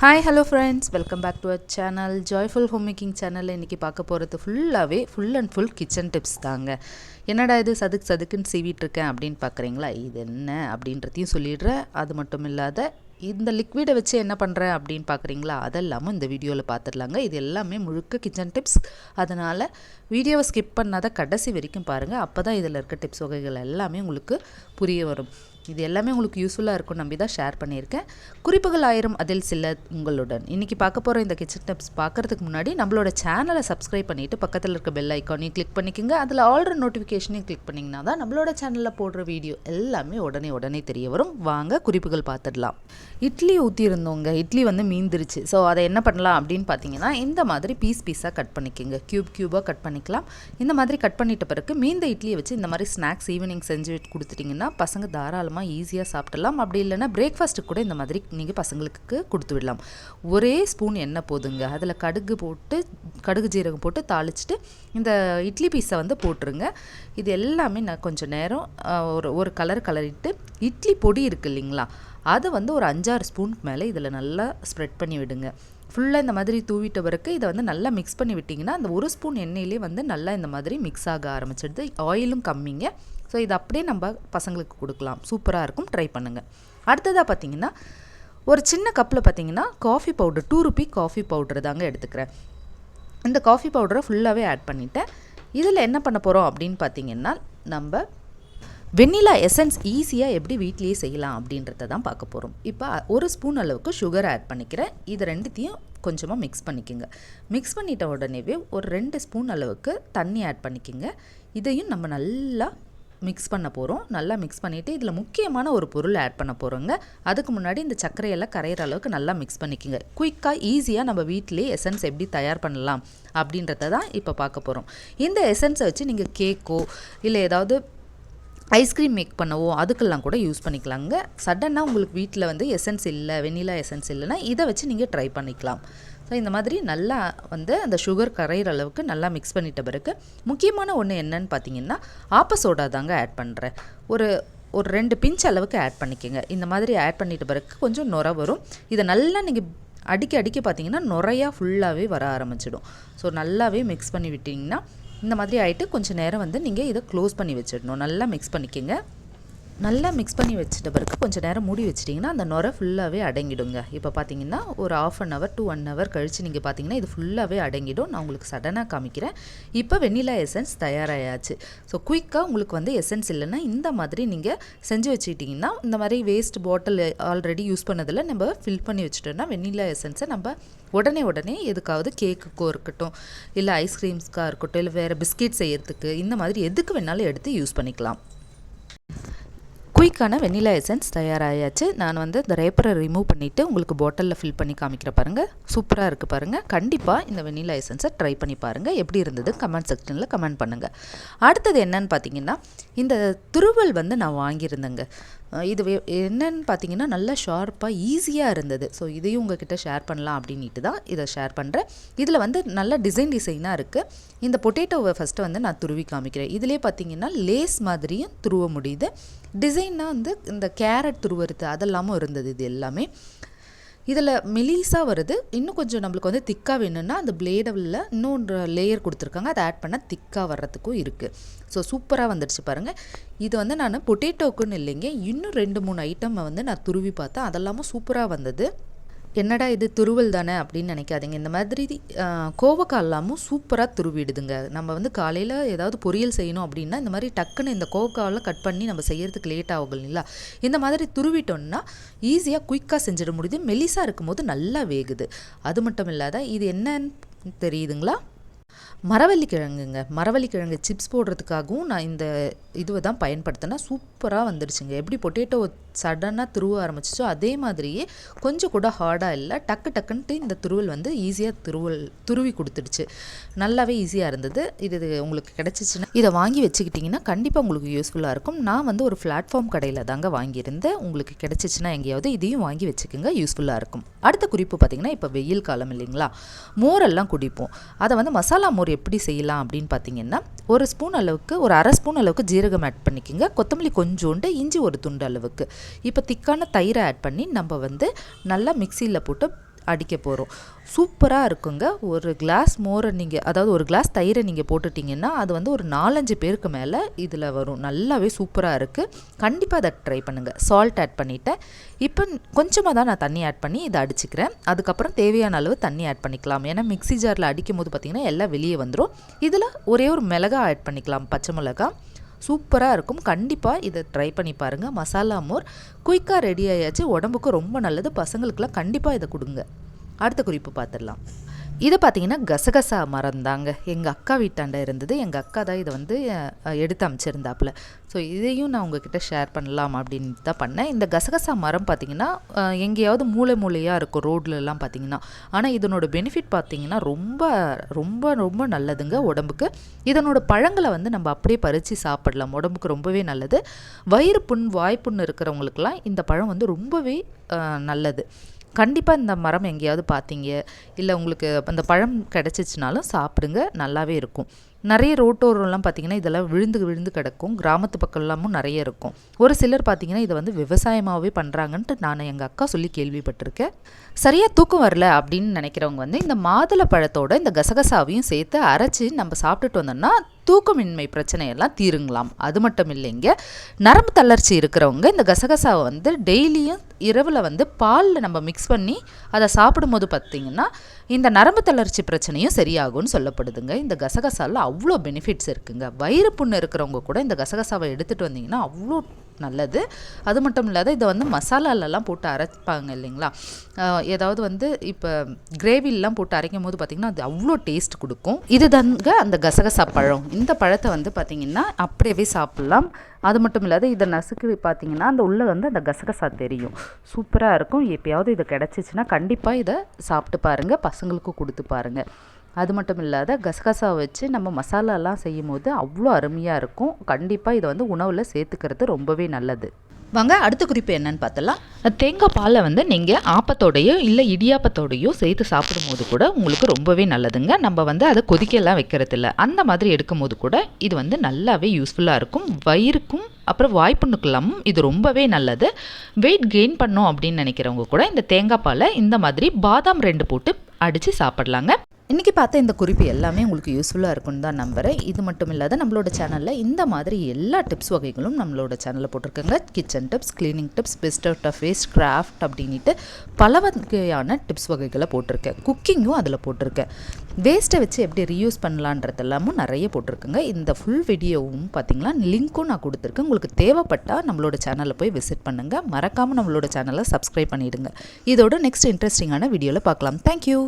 Hi hello friends welcome back to our channel joyful home making சேனலில் இன்றைக்கி பார்க்க போகிறது ஃபுல்லாகவே full and full kitchen tips தாங்க. என்னடா இது சதுக்கு சதுக்குன்னு சீவிட்டு அப்படின்னு பார்க்குறீங்களா? இது என்ன அப்படின்றதையும் சொல்லிடுறேன். அது மட்டும் இல்லாத இந்த லிக்விடை வச்சு என்ன பண்ணுறேன் அப்படின்னு பார்க்குறீங்களா? அதெல்லாமும் இந்த வீடியோவில் பார்த்துடலாங்க. இது எல்லாமே முழுக்க கிச்சன் டிப்ஸ் அதனால் வீடியோவை ஸ்கிப் பண்ணாத கடைசி வரைக்கும் பாருங்கள் அப்போ தான் இதில் இருக்க டிப்ஸ் வகைகள் எல்லாமே உங்களுக்கு புரிய வரும். இது எல்லாமே உங்களுக்கு யூஸ்ஃபுல்லாக இருக்கும் நம்பி தான் ஷேர் பண்ணியிருக்கேன். குறிப்புகள் ஆயிரம் அதில் சில உங்களுடன். இன்றைக்கி பார்க்க போகிற இந்த கிச்சன் டிப்ஸ் பார்க்குறதுக்கு முன்னாடி நம்மளோட சேனலை சப்ஸ்கிரைப் பண்ணிவிட்டு பக்கத்தில் இருக்க பெல் ஐக்கானையும் கிளிக் பண்ணிக்கோங்க. அதில் ஆல்ரெடி நோட்டிஃபிகேஷனையும் கிளிக் பண்ணிங்கன்னா தான் நம்மளோட சேனலில் போடுற வீடியோ எல்லாமே உடனே உடனே தெரிய வரும். வாங்க குறிப்புகள் பார்த்துடலாம். இட்லி ஊற்றியிருந்தோங்க இட்லி வந்து மீந்துருச்சு. ஸோ அதை என்ன பண்ணலாம் அப்படின்னு பார்த்தீங்கன்னா இந்த மாதிரி பீஸ் பீஸாக கட் பண்ணிக்கோங்க. க்யூப் க்யூபாக கட் பண்ணிக்கலாம். இந்த மாதிரி கட் பண்ணிட்ட பிறகு மீந்த இட்லியை வச்சு இந்த மாதிரி ஸ்நாக்ஸ் ஈவினிங் செஞ்சு கொடுத்துட்டிங்கன்னா பசங்க தாராளமாக ஈஸியாக சாப்பிடலாம். அப்படி இல்லைன்னா பிரேக்ஃபாஸ்ட்டுக்கு கூட இந்த மாதிரி நீங்கள் பசங்களுக்கு கொடுத்து விடலாம். ஒரே ஸ்பூன் எண்ணெய் போதுங்க. அதில் கடுகு போட்டு கடுகு ஜீரகம் போட்டு தாளிச்சிட்டு இந்த இட்லி பீஸை வந்து போட்டுருங்க. இது எல்லாமே நான் கொஞ்சம் நேரம் ஒரு ஒரு கலர் கலரிட்டு இட்லி பொடி இருக்குது இல்லைங்களா? அதை வந்து ஒரு அஞ்சாறு ஸ்பூனுக்கு மேலே இதில் நல்லா ஸ்ப்ரெட் பண்ணி விடுங்க. ஃபுல்லாக இந்த மாதிரி தூவிட்ட பிறகு இதை வந்து நல்லா மிக்ஸ் பண்ணி விட்டிங்கன்னா அந்த ஒரு ஸ்பூன் எண்ணெயிலே வந்து நல்லா இந்த மாதிரி மிக்ஸ் ஆக ஆரம்பிச்சிடுது. ஆயிலும் கம்மிங்க. ஸோ இது அப்படியே நம்ம பசங்களுக்கு கொடுக்கலாம். சூப்பராக இருக்கும். ட்ரை பண்ணுங்கள் அடுத்ததாக பார்த்தீங்கன்னா ஒரு சின்ன கப்பில் பார்த்தீங்கன்னா coffee powder two rupee coffee powder தாங்க எடுத்துக்கிறேன். இந்த காஃபி பவுடரை ஃபுல்லாகவே ஆட் பண்ணிவிட்டேன் இதில் என்ன பண்ண போகிறோம் அப்படின்னு பார்த்தீங்கன்னா நம்ம வெண்ணிலா எசன்ஸ் ஈஸியாக எப்படி வீட்லேயே செய்யலாம் அப்படின்றத தான் பார்க்க போகிறோம் இப்போ ஒரு ஸ்பூன் அளவுக்கு சுகர் ஆட் பண்ணிக்கிறேன். இது ரெண்டுத்தையும் கொஞ்சமாக மிக்ஸ் பண்ணிக்கோங்க. மிக்ஸ் பண்ணிட்ட உடனேவே ஒரு ரெண்டு ஸ்பூன் அளவுக்கு தண்ணி ஆட் பண்ணிக்கோங்க. இதையும் நம்ம நல்லா மிக்ஸ் பண்ண போகிறோம் நல்லா மிக்ஸ் பண்ணிவிட்டு இதில் முக்கியமான ஒரு பொருள் ஆட் பண்ண போகிறோங்க அதுக்கு முன்னாடி இந்த சர்க்கரையெல்லாம் கரையிற அளவுக்கு நல்லா மிக்ஸ் பண்ணிக்கோங்க. குயிக்காக ஈஸியாக நம்ம வீட்டிலே எசன்ஸ் எப்படி தயார் பண்ணலாம் அப்படின்றத தான் இப்போ பார்க்க போகிறோம் இந்த எசன்ஸை வச்சு நீங்கள் கேக்கோ இல்லை ஏதாவது ஐஸ்கிரீம் மேக் பண்ணவோ அதுக்கெல்லாம் கூட யூஸ் பண்ணிக்கலாங்க. சடனாக உங்களுக்கு வீட்டில் வந்து எசன்ஸ் இல்லை வெண்ணிலா எசன்ஸ் இல்லைன்னா இதை வச்சு நீங்கள் ட்ரை பண்ணிக்கலாம். ஸோ இந்த மாதிரி நல்லா வந்து அந்த சுகர் கரையிற அளவுக்கு நல்லா மிக்ஸ் பண்ணிட்ட பிறகு முக்கியமான ஒன்று என்னன்னு பார்த்தீங்கன்னா ஆப்ப சோடா தாங்க ஆட் பண்ணுறேன் ஒரு ஒரு ரெண்டு பிஞ்ச் அளவுக்கு ஆட் பண்ணிக்கோங்க. இந்த மாதிரி ஆட் பண்ணிட்ட பிறகு கொஞ்சம் நுர வரும். இதை நல்லா நீங்கள் அடிக்க அடிக்க பார்த்தீங்கன்னா நுரையா ஃபுல்லாகவே வர ஆரம்பிச்சிடும். ஸோ நல்லாவே மிக்ஸ் பண்ணி விட்டிங்கன்னா இந்த மாதிரி ஆகிட்டு கொஞ்சம் நேரம் வந்து நீங்கள் இதை க்ளோஸ் பண்ணி வச்சிடணும். நல்லா மிக்ஸ் பண்ணிக்கோங்க. நல்லா மிக்ஸ் பண்ணி வச்சுட்ட பிறகு கொஞ்சம் நேரம் மூடி வச்சிட்டிங்கன்னா அந்த நுரை ஃபுல்லாகவே அடங்கிடுங்க. இப்போ பார்த்தீங்கன்னா ஒரு half an hour to one hour கழித்து நீங்கள் பார்த்தீங்கன்னா இது ஃபுல்லாகவே அடங்கிடும். நான் உங்களுக்கு சடனாக காமிக்கிறேன். இப்போ வெண்ணிலா எசன்ஸ் தயாராகியாச்சு ஸோ குயிக்காக உங்களுக்கு வந்து எசன்ஸ் இல்லைன்னா இந்த மாதிரி நீங்கள் செஞ்சு வச்சுக்கிட்டிங்கன்னா இந்த மாதிரி வேஸ்ட் பாட்டில் ஆல்ரெடி யூஸ் பண்ணதில் நம்ம ஃபில் பண்ணி வச்சுட்டோம்னா வெண்ணிலா எசன்ஸை நம்ம உடனே உடனே எதுக்காவது கேக்குக்கோ இருக்கட்டும் இல்லை ஐஸ்கிரீம்ஸ்க்காக இருக்கட்டும் இல்லை வேறு பிஸ்கெட் செய்யறதுக்கு இந்த மாதிரி எதுக்கு வேணாலும் எடுத்து யூஸ் பண்ணிக்கலாம். குயிக்கான வெண்ணிலா எசன்ஸ் தயாராகியாச்சு நான் வந்து இந்த ரேப்பரை ரிமூவ் பண்ணிவிட்டு உங்களுக்கு பாட்டிலில் ஃபில் பண்ணி காமிக்கிற பாருங்கள் சூப்பராக இருக்குது பாருங்கள் கண்டிப்பாக இந்த வெண்ணிலா எசன்ஸை ட்ரை பண்ணி பாருங்கள் எப்படி இருந்தது? கமெண்ட் செக்ஷனில் கமெண்ட் பண்ணுங்கள் அடுத்தது என்னன்னு பார்த்தீங்கன்னா இந்த துருவல் வந்து நான் வாங்கியிருந்தேங்க. இது என்னன்னு பார்த்தீங்கன்னா நல்லா ஷார்ப்பாக ஈஸியாக இருந்தது. ஸோ இதையும் உங்ககிட்ட ஷேர் பண்ணலாம் அப்படின்ட்டு தான் இதை ஷேர் பண்ணுறேன் இதில் வந்து நல்ல டிசைன் டிசைனாக இருக்குது இந்த பொட்டேட்டோவை ஃபஸ்ட்டு வந்து நான் துருவி காமிக்கிறேன். இதிலே பார்த்தீங்கன்னா லேஸ் மாதிரியும் துருவ முடியுது. டிசைன்னா வந்து இந்த கேரட் துருவருத்து அதெல்லாமும் இருந்தது இது எல்லாமே. இதில் மெலீஸாக வருது. இன்னும் கொஞ்சம் நம்மளுக்கு வந்து திக்காக வேணும்னா அந்த பிளேடில் இன்னொன்று லேயர் கொடுத்துருக்காங்க. அதை ஆட் பண்ணால் திக்காக வர்றதுக்கும் இருக்குது ஸோ சூப்பராக வந்துடுச்சு பாருங்கள் இது வந்து நான் பொட்டேட்டோக்குன்னு இல்லைங்க. இன்னும் ரெண்டு மூணு ஐட்டம் வந்து நான் துருவி பார்த்தேன். அதெல்லாமும் சூப்பராக வந்தது. என்னடா இது துருவல் தானே அப்படின்னு நினைக்காதீங்க. இந்த மாதிரி கோவக்காய் எல்லாமும் சூப்பராக துருவிடுதுங்க. நம்ம வந்து காலையில் ஏதாவது பொரியல் செய்யணும் அப்படின்னா இந்த மாதிரி டக்குன்னு இந்த கோவக்காவெல்லாம் கட் பண்ணி நம்ம செய்கிறதுக்கு லேட் ஆகும் இல்லைங்களா? இந்த மாதிரி துருவிட்டோம்னா ஈஸியாக குயிக்காக செஞ்சிட முடியுது. மெலிசாக இருக்கும்போது நல்லா வேகுது. அது மட்டும் இல்லாத இது என்னன்னு தெரியுதுங்களா? மரவள்ளி கிழங்குங்க மரவள்ளி கிழங்கு சிப்ஸ் போடுறதுக்காகவும் நான் இந்த இதுவை தான் பயன்படுத்தினேன். சூப்பராக வந்துடுச்சுங்க எப்படி பொட்டேட்டோ சடனாக துருவ ஆரம்பிச்சிச்சோ அதே மாதிரியே கொஞ்சம் கூட ஹார்டாக இல்லை. டக்கு டக்குன்ட்டு இந்த துருவல் வந்து ஈஸியாக துருவல் துருவி கொடுத்துடுச்சு. நல்லாவே ஈஸியாக இருந்தது. இது உங்களுக்கு கிடச்சிச்சின்னா இதை வாங்கி வச்சுக்கிட்டிங்கன்னா கண்டிப்பாக உங்களுக்கு யூஸ்ஃபுல்லாக இருக்கும். நான் வந்து ஒரு பிளாட்ஃபார்ம் கடையில் தாங்க வாங்கியிருந்தேன். உங்களுக்கு கிடச்சிச்சின்னா எங்கேயாவது இதையும் வாங்கி வச்சுக்கோங்க. யூஸ்ஃபுல்லாக இருக்கும். அடுத்த குறிப்பு பார்த்திங்கன்னா இப்போ வெயில் காலம் இல்லைங்களா? மோரெல்லாம் குடிப்போம். அதை வந்து மசாலா மோர் எப்படி செய்யலாம் அப்படின்னு பார்த்தீங்கன்னா ஒரு ஸ்பூன் அளவுக்கு ஒரு அரை ஸ்பூன் அளவுக்கு ஜீரகம் ஆட் பண்ணிக்கோங்க. கொத்தமல்லி கொஞ்சோண்டு இஞ்சி ஒரு துண்டு அளவுக்கு. இப்போ திக்கான தயிரை ஆட் பண்ணி நம்ம வந்து நல்லா மிக்சியில் போட்டு அடிக்க போகிறோம் சூப்பராக இருக்குங்க. ஒரு கிளாஸ் மோரை நீங்கள் அதாவது ஒரு கிளாஸ் தயிரை நீங்கள் போட்டுட்டிங்கன்னா அது வந்து ஒரு நாலஞ்சு பேருக்கு மேலே இதில் வரும். நல்லாவே சூப்பராக இருக்குது கண்டிப்பாக அதை ட்ரை பண்ணுங்கள் சால்ட் ஆட் பண்ணிவிட்டேன் இப்போ கொஞ்சமாக தான் நான் தண்ணி ஆட் பண்ணி இதை அடிச்சுக்கிறேன். அதுக்கப்புறம் தேவையான அளவு தண்ணி ஆட் பண்ணிக்கலாம். ஏன்னா மிக்ஸி ஜாரில் அடிக்கும் போது பார்த்திங்கன்னா எல்லாம் வெளியே வந்துடும் இதில் ஒரே ஒரு மிளகா ஆட் பண்ணிக்கலாம். பச்சை மிளகா சூப்பராக இருக்கும். கண்டிப்பாக இதை ட்ரை பண்ணி பாருங்கள் மசாலா மோர் குயிக்காக ரெடி ஆயாச்சு. உடம்புக்கு ரொம்ப நல்லது. பசங்களுக்கெல்லாம் கண்டிப்பாக இதை கொடுங்க. அடுத்த குறிப்பு பார்த்துடலாம். இது பார்த்தீங்கன்னா கசகசா மரம் தாங்க எங்கள் அக்கா வீட்டாண்ட இருந்தது. எங்கள் அக்கா தான் இதை வந்து எடுத்து அமைச்சிருந்தாப்புல. ஸோ இதையும் நான் உங்ககிட்ட ஷேர் பண்ணலாம் அப்படின்னு தான் பண்ணேன். இந்த கசகசா மரம் பார்த்தீங்கன்னா எங்கேயாவது மூளை மூலையாக இருக்கும் ரோட்லலாம் பார்த்தீங்கன்னா ஆனால் இதனோட பெனிஃபிட் பார்த்தீங்கன்னா ரொம்ப ரொம்ப ரொம்ப நல்லதுங்க உடம்புக்கு. இதனோட பழங்களை வந்து நம்ம அப்படியே பறித்து சாப்பிடலாம். உடம்புக்கு ரொம்பவே நல்லது. வயிறு புண் வாய்ப்புண் இருக்கிறவங்களுக்குலாம் இந்த பழம் வந்து ரொம்பவே நல்லது. கண்டிப்பாக இந்த மரம் எங்கேயாவது பார்த்தீங்க இல்லை உங்களுக்கு அந்த பழம் கிடச்சிச்சினாலும் சாப்பிடுங்க நல்லாவே இருக்கும். நிறைய ரோட்டோரம்லாம் பார்த்தீங்கன்னா இதெல்லாம் விழுந்து விழுந்து கிடக்கும். கிராமத்து பக்கம்லாமும் நிறைய இருக்கும். ஒரு சிலர் பார்த்தீங்கன்னா இதை வந்து விவசாயமாகவே பண்ணுறாங்கன்ட்டு நான் எங்கள் அக்கா சொல்லி கேள்விப்பட்டிருக்கேன். சரியாக தூக்கம் வரல அப்படின்னு நினைக்கிறவங்க வந்து இந்த மாதுளை பழத்தோட இந்த கசகசாவையும் சேர்த்து அரைச்சி நம்ம சாப்பிட்டுட்டு வந்தோம்னா தூக்கமின்மை பிரச்சனையெல்லாம் தீருங்களாம். அது மட்டும் இல்லைங்க. நரம்பு தளர்ச்சி இருக்கிறவங்க இந்த கசகசாவை வந்து டெய்லியும் இரவில் வந்து பாலில் நம்ம மிக்ஸ் பண்ணி அதை சாப்பிடும்போது பார்த்திங்கன்னா இந்த நரம்பு தளர்ச்சி பிரச்சனையும் சரியாகும்னு சொல்லப்படுதுங்க. இந்த கசகசாவில் அவ்வளோ பெனிஃபிட்ஸ் இருக்குங்க. வயிறு புண்ணு இருக்கிறவங்க கூட இந்த கசகசாவை எடுத்துகிட்டு வந்தீங்கன்னா அவ்வளோ நல்லது. அது மட்டும் இல்லாத இதை வந்து மசாலாலெல்லாம் போட்டு அரைப்பாங்க இல்லைங்களா? ஏதாவது வந்து இப்போ கிரேவிலாம் போட்டு அரைக்கும் போது பார்த்திங்கன்னா அது அவ்வளோ டேஸ்ட் கொடுக்கும். இது தாங்க அந்த கசகசா பழம். இந்த பழத்தை வந்து பார்த்திங்கன்னா அப்படியே சாப்பிட்லாம். அது மட்டும் இல்லாத இதை நசுக்கு பார்த்தீங்கன்னா அந்த உள்ளே வந்து அந்த கசகசா தெரியும். சூப்பராக இருக்கும். எப்பயாவது இது கிடச்சிச்சின்னா கண்டிப்பாக இதை சாப்பிட்டு பாருங்கள் பசங்களுக்கும் கொடுத்து பாருங்கள் அது மட்டும் இல்லாத கசகசா வச்சு நம்ம மசாலாலாம் செய்யும் போது அவ்வளோ அருமையாக இருக்கும். கண்டிப்பாக இதை வந்து உணவில் சேர்த்துக்கிறது ரொம்பவே நல்லது. வாங்க அடுத்த குறிப்பு என்னன்னு பார்த்தலாம் தேங்காய் பாலை வந்து நீங்கள் ஆப்பத்தோடையோ இல்லை இடியாப்பத்தோடையோ சேர்த்து சாப்பிடும்போது கூட உங்களுக்கு ரொம்பவே நல்லதுங்க. நம்ம வந்து அதை கொதிக்கலாம் வைக்கிறதில்ல. அந்த மாதிரி எடுக்கும்போது கூட இது வந்து நல்லாவே யூஸ்ஃபுல்லாக இருக்கும். வயிறுக்கும் அப்புறம் வாய்ப்புண்ணுக்கெல்லாமும் இது ரொம்பவே நல்லது. வெயிட் கெயின் பண்ணோம் அப்படின்னு நினைக்கிறவங்க கூட இந்த தேங்காய் பாலை இந்த மாதிரி பாதாம் ரெண்டு போட்டு அடித்து சாப்பிடலாங்க. இன்றைக்கி பார்த்த இந்த குறிப்பு எல்லாமே உங்களுக்கு யூஸ்ஃபுல்லாக இருக்கும்னு தான் நம்புகிறேன் இது மட்டும் இல்லாத நம்மளோட சேனலில் இந்த மாதிரி எல்லா டிப்ஸ் வகைகளும் நம்மளோட சேனலில் போட்டிருக்கோங்க. Kitchen tips cleaning tips best out of waste craft அப்படின்ட்டு பல வகையான டிப்ஸ் வகைகளை போட்டிருக்கேன். குக்கிங்கும் அதில் போட்டிருக்கேன். வேஸ்ட்டை வச்சு எப்படி ரீயூஸ் பண்ணலான்றது எல்லாமும் நிறைய போட்டிருக்குங்க. இந்த ஃபுல் வீடியோவும் பார்த்தீங்கன்னா லிங்க்கும் நான் கொடுத்துருக்கேன். உங்களுக்கு தேவைப்பட்டால் நம்மளோட சேனலில் போய் விசிட் பண்ணுங்கள் மறக்காமல் நம்மளோட சேனலை சப்ஸ்கிரைப் பண்ணிவிடுங்க இதோட நெக்ஸ்ட் இன்ட்ரெஸ்டிங்கான வீடியோவில் பார்க்கலாம். தேங்க்யூ